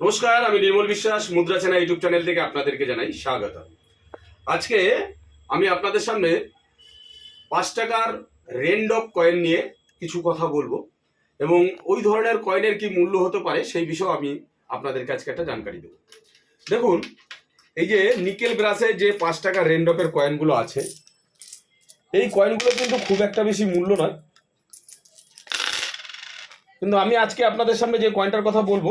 নমস্কার, আমি নির্মল বিশ্বাস, মুদ্রা চেনা ইউটিউব চ্যানেল থেকে আপনাদেরকে জানাই স্বাগত আজকে আমি আপনাদের সামনে পাঁচ টাকার রেন্ডপ কয়েন নিয়ে কিছু কথা বলব এবং ওই ধরনের কয়েনের কি মূল্য হতে পারে সেই বিষয়ে আমি আপনাদের কাছে একটা জানকারি দেবো। দেখুন, এই যে নিকেল ব্রাসে যে পাঁচ টাকার রেন্ডপের কয়েনগুলো আছে, এই কয়েনগুলো কিন্তু খুব একটা বেশি মূল্য নয়। কিন্তু আমি আজকে আপনাদের সামনে যে কয়েনটার কথা বলব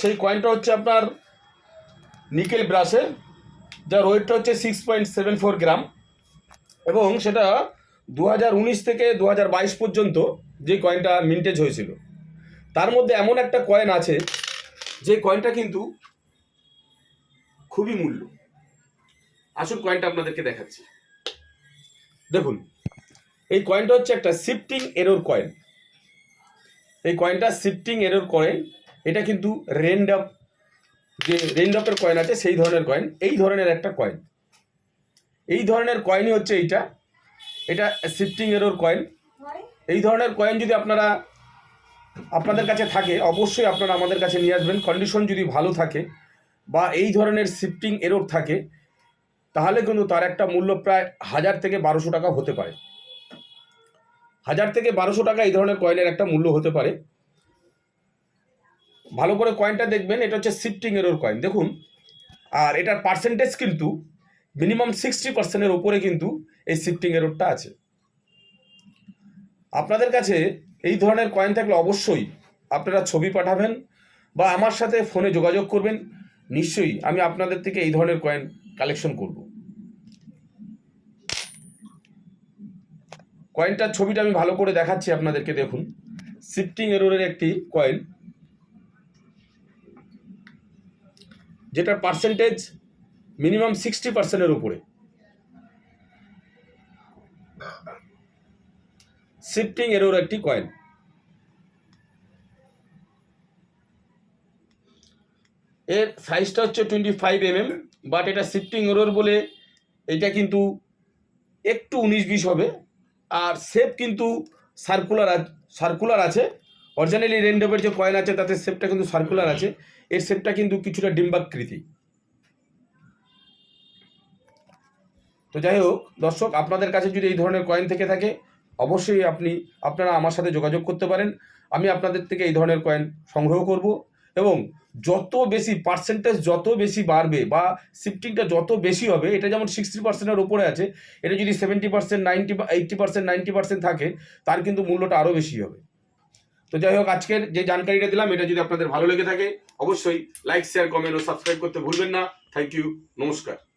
সেই কয়েনটা হচ্ছে আপনার নিকেল ব্রাশের যার ওয়েটটা হচ্ছে six point seven four gram এবং সেটা দু হাজার উনিশ থেকে দু হাজার বাইশ পর্যন্ত যে কয়েনটা মিন্টেজ হয়েছিল। তার মধ্যে এমন একটা কয়েন আছে, যে কয়েনটা কিন্তু খুবই মূল্য। আসল কয়েনটা আপনাদেরকে দেখাচ্ছি। দেখুন, এই কয়েনটা হচ্ছে একটা শিফটিং এরোর কয়েন এই কয়েনটা শিফটিং এরোর কয়েন এটা কিন্তু রেন্ডপ যে রেন্ডপের কয়েন আছে, সেই ধরনের কয়েন এই ধরনের একটা কয়েন এই ধরনের কয়েনই হচ্ছে এইটা। এটা শিফটিং এরোর কয়েন এই ধরনের কয়েন যদি আপনারা, আপনাদের কাছে থাকে, অবশ্যই আপনারা আমাদের কাছে নিয়ে আসবেন। কন্ডিশন যদি ভালো থাকে বা এই ধরনের শিফটিং এরর থাকে, তাহলে কিন্তু তার একটা মূল্য প্রায় হাজার থেকে বারোশো টাকা হতে পারে। হাজার থেকে বারোশো টাকা এই ধরনের কয়েনের একটা মূল্য হতে পারে। ভালো করে কয়েনটা দেখবেন, এটা হচ্ছে শিফটিং এরর কয়েন দেখুন। আর এটার পার্সেন্টেজ কিন্তু মিনিমাম সিক্সটি পার্সেন্টের ওপরে কিন্তু এই শিফটিং এররটা আছে। আপনাদের কাছে এই ধরনের কয়েন থাকলে অবশ্যই আপনারা ছবি পাঠাবেন বা আমার সাথে ফোনে যোগাযোগ করবেন। নিশ্চয়ই আমি আপনাদের থেকে এই ধরনের কয়েন কালেকশন করব। কয়েনটার ছবিটা আমি ভালো করে দেখাচ্ছি আপনাদেরকে, দেখুন। শিফটিং এররের একটি কয়েন যেটার পার্সেন্টেজ মিনিমাম সিক্সটি পার্সেন্টের উপরে। শিফটিং এরোর একটি কয়েন এর সাইজটা হচ্ছে twenty five M M but এটা শিফটিং এরোর বলে এটা কিন্তু একটু উনিশ বিশ হবে। আর শেপ কিন্তু সার্কুলার সার্কুলার আছে। অরিজিনালি রেন্ডোভের যে কয়েন আছে, তাতে শেপটা কিন্তু সার্কুলার আছে। এর শেপটা কিন্তু কিছুটা ডিম্বাকৃতি। তো যাই হোক, দর্শক, আপনাদের কাছে যদি এই ধরনের কয়েন থেকে থাকে, অবশ্যই আপনি, আপনারা আমার সাথে যোগাযোগ করতে পারেন। আমি আপনাদের থেকে এই ধরনের কয়েন সংগ্রহ করব এবং যত বেশি পার্সেন্টেজ যত বেশি বাড়বে বা শিফটিংটা যত বেশি হবে, এটা যেমন সিক্সটি পার্সেন্টের ওপরে আছে, এটা যদি সেভেন্টি পার্সেন্ট নাইনটি বা এইটটি পার্সেন্ট নাইনটি পার্সেন্ট থাকে, তার কিন্তু মূল্যটা আরও বেশি হবে। তো যাই হোক, আজকের যে জানকারিটা দিলাম, এটা যদি আপনাদের ভালো লেগে থাকে, অবশ্যই লাইক শেয়ার কমেন্ট ও সাবস্ক্রাইব করতে ভুলবেন না। থ্যাংক ইউ নমস্কার।